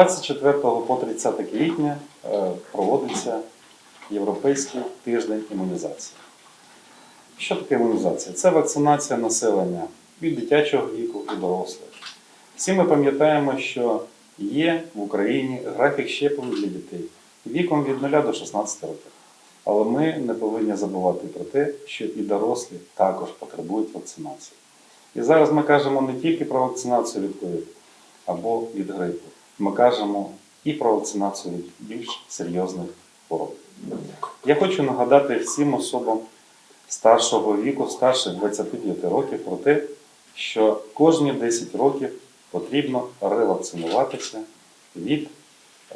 24 по 30 квітня е, проводиться Європейський тиждень імунізації. Що таке імунізація? Це вакцинація населення від дитячого віку і дорослих. Всі ми пам'ятаємо, що є в Україні графік щеплень для дітей віком від 0 до 16 років. Але ми не повинні забувати про те, що і дорослі також потребують вакцинації. І зараз ми кажемо не тільки про вакцинацію від ковід або від грипу. Ми кажемо і про вакцинацію від більш серйозних хвороб. Я хочу нагадати всім особам старшого віку, старше 25 років, про те, що кожні 10 років потрібно ревакцинуватися від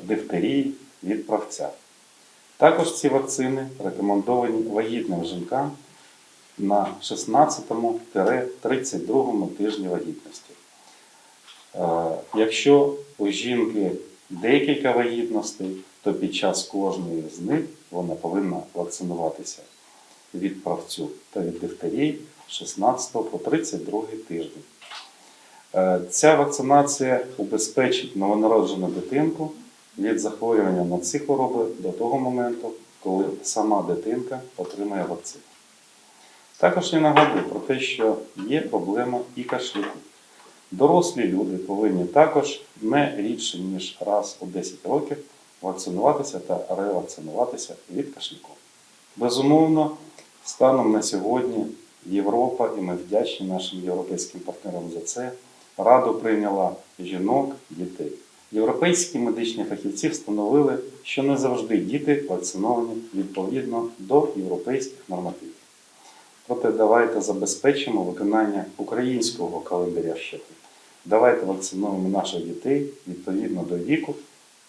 дифтерії, від правця. Також ці вакцини рекомендовані вагітним жінкам на 16-32 тижні вагітності. Е, Якщо у жінки декілька вагітностей, то під час кожної з них вона повинна вакцинуватися від правцю та від дифтерії 16 по 32 тиждень. Е, Ця вакцинація убезпечить новонароджену дитинку від захворювання на ці хвороби до того моменту, коли сама дитинка отримає вакцину. Також я нагадую про те, що є проблема і кашлюку. Дорослі люди повинні також не рідше, ніж раз у 10 років вакцинуватися та ревакцинуватися від кашлюку. Безумовно, станом на сьогодні Європа, і ми вдячні нашим європейським партнерам за це, Раду прийняла жінок, дітей. Європейські медичні фахівці встановили, що не завжди діти вакциновані відповідно до європейських нормативів. Проте давайте забезпечимо виконання українського календаря щеплень. Давайте вакцинуємо наших дітей відповідно до віку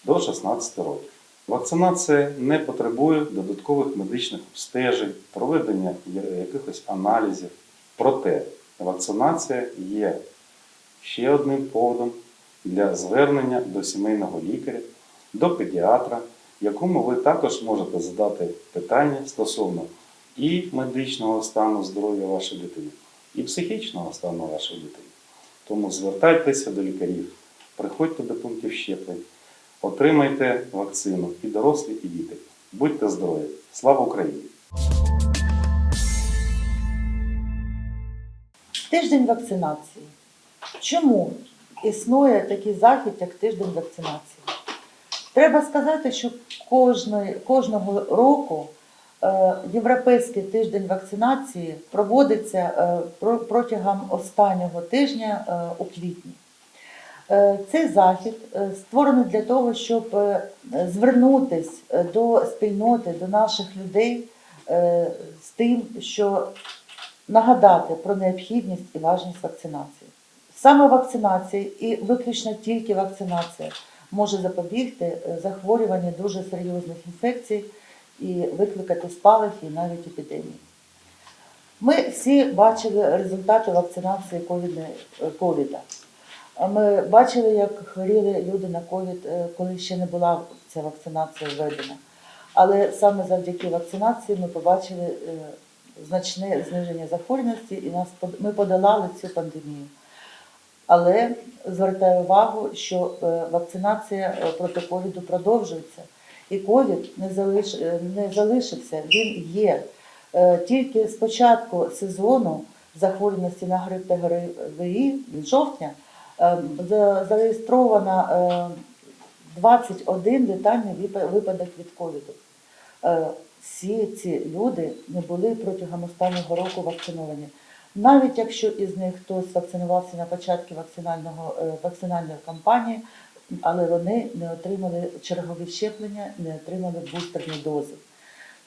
до 16 років. Вакцинація не потребує додаткових медичних обстежень, проведення якихось аналізів. Проте вакцинація є ще одним поводом для звернення до сімейного лікаря, до педіатра, якому ви також можете задати питання стосовно і медичного стану здоров'я вашої дитини, і психічного стану вашої дитини. Тому звертайтеся до лікарів, приходьте до пунктів щеплень, отримайте вакцину і дорослі, і діти. Будьте здорові! Слава Україні! Тиждень вакцинації. Чому існує такий захід, як тиждень вакцинації? Треба сказати, що кожного року Європейський тиждень вакцинації проводиться е, протягом останнього тижня е, у квітні. Е, Цей захід е, створений для того, щоб е, звернутися до спільноти, до наших людей е, з тим, що нагадати про необхідність і важність вакцинації. Саме вакцинація і виключно тільки вакцинація може запобігти е, захворюванню дуже серйозних інфекцій і викликати спалахи і навіть епідемії. Ми всі бачили результати вакцинації е, ковіда. Ми бачили, як хворіли люди на ковід, е, коли ще не була ця вакцинація введена. Але саме завдяки вакцинації ми побачили е, значне зниження захворюваності і нас ми подолали цю пандемію. Але звертаю увагу, що вакцинація проти ковіду продовжується, і ковід не, залиш, е, не залишився, він є. Е, Тільки з початку сезону захворюваності на грип та ГРВІ жовтня е, зареєстровано е, 21 летальний випадок від ковіду. Всі ці люди не були протягом останнього року вакциновані. Навіть якщо із них хтось вакцинувався на початку вакцинального, вакцинальної кампанії, але вони не отримали чергові щеплення, не отримали бустерні дози.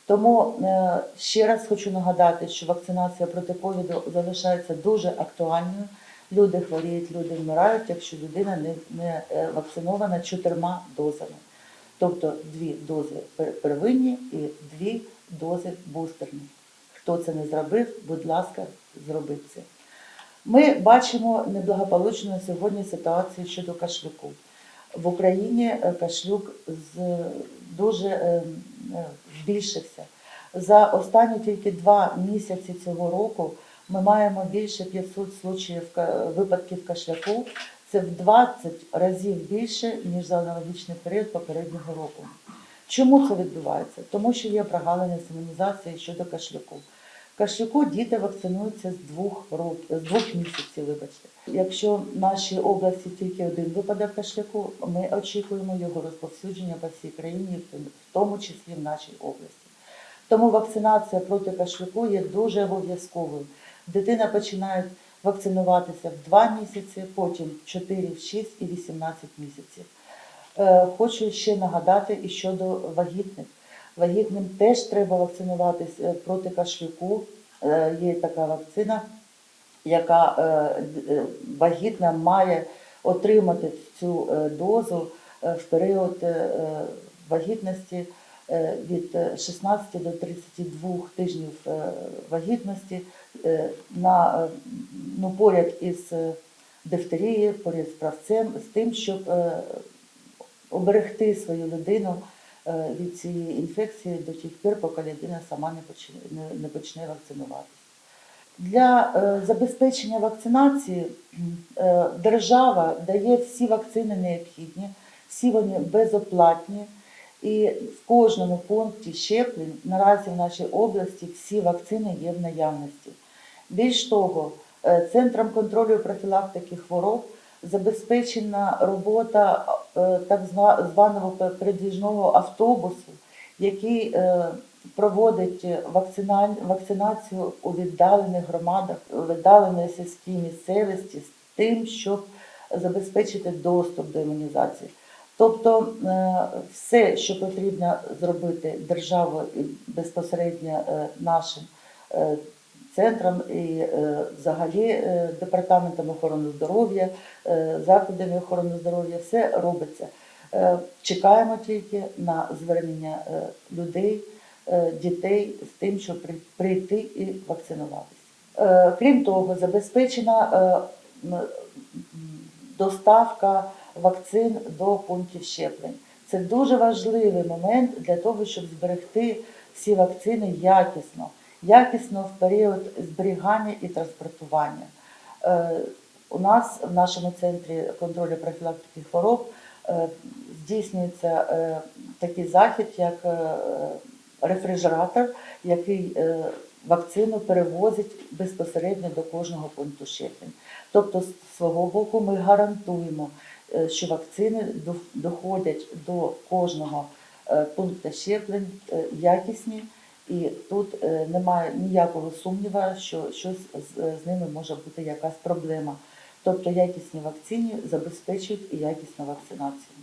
Тому е, ще раз хочу нагадати, що вакцинація проти ковіду залишається дуже актуальною. Люди хворіють, люди вмирають, якщо людина не, не е, вакцинована чотирма дозами. Тобто дві дози первинні і дві дози бустерні. Хто це не зробив, будь ласка, зробіть це. Ми бачимо неблагополучну сьогодні ситуацію щодо кашлюку. В Україні е, кашлюк з, дуже е, е, збільшився. За останні тільки два місяці цього року ми маємо більше 500 случаїв випадків кашляку. Це в 20 разів більше, ніж за аналогічний період попереднього року. Чому це відбувається? Тому що є прогалини з імунізації щодо кашлюку. Кашлюку діти вакцинуються з двох років, з двох місяців, вибачте. Якщо в нашій області тільки один випадок кашляку, ми очікуємо його розповсюдження по всій країні, в тому числі в нашій області. Тому вакцинація проти кашлюку є дуже обов'язковою. Дитина починає вакцинуватися в 2 місяці, потім 4, в 6 і 18 місяців. Е, Хочу ще нагадати і щодо вагітних. Вагітним теж треба вакцинуватися проти кашлюку. Е, Є така вакцина, яка е, е, вагітна має отримати цю е, дозу е, в період е, е, вагітності е, від е, 16 до 32 тижнів е, вагітності е, на, е, ну, поряд із е, дифтерією, поряд з правцем, з тим, щоб е, оберегти свою людину е, від цієї інфекції до тих пір, поки людина сама не почне, не, не почне вакцинуватися. Для е, забезпечення вакцинації е, держава дає всі вакцини необхідні, всі вони безоплатні. І в кожному пункті щеплень наразі в нашій області всі вакцини є в наявності. Більш того, е, Центром контролю профілактики хвороб забезпечена робота е, так зва- званого передвіжного автобусу, який е, проводить вакцинацію у віддалених громадах, у віддаленій сільській місцевості з тим, щоб забезпечити доступ до імунізації. Тобто е, все, що потрібно зробити державою і безпосередньо нашим центром і е, взагалі е, департаментом охорони здоров'я, е, закладами охорони здоров'я, все робиться. Чекаємо тільки на звернення людей, дітей з тим, щоб прийти і вакцинуватися. Крім того, забезпечена доставка вакцин до пунктів щеплень. Це дуже важливий момент для того, щоб зберегти всі вакцини якісно, якісно в період зберігання і транспортування. Е, У нас в нашому центрі контролю профілактики хвороб е, здійснюється е, такий захід, як рефрижератор, який вакцину перевозить безпосередньо до кожного пункту щеплень. Тобто, з свого боку, ми гарантуємо, що вакцини доходять до кожного пункту щеплень якісні, і тут е, немає ніякого сумніва, що щось з, з ними може бути якась проблема. Тобто якісні вакцини забезпечують якісну вакцинацію.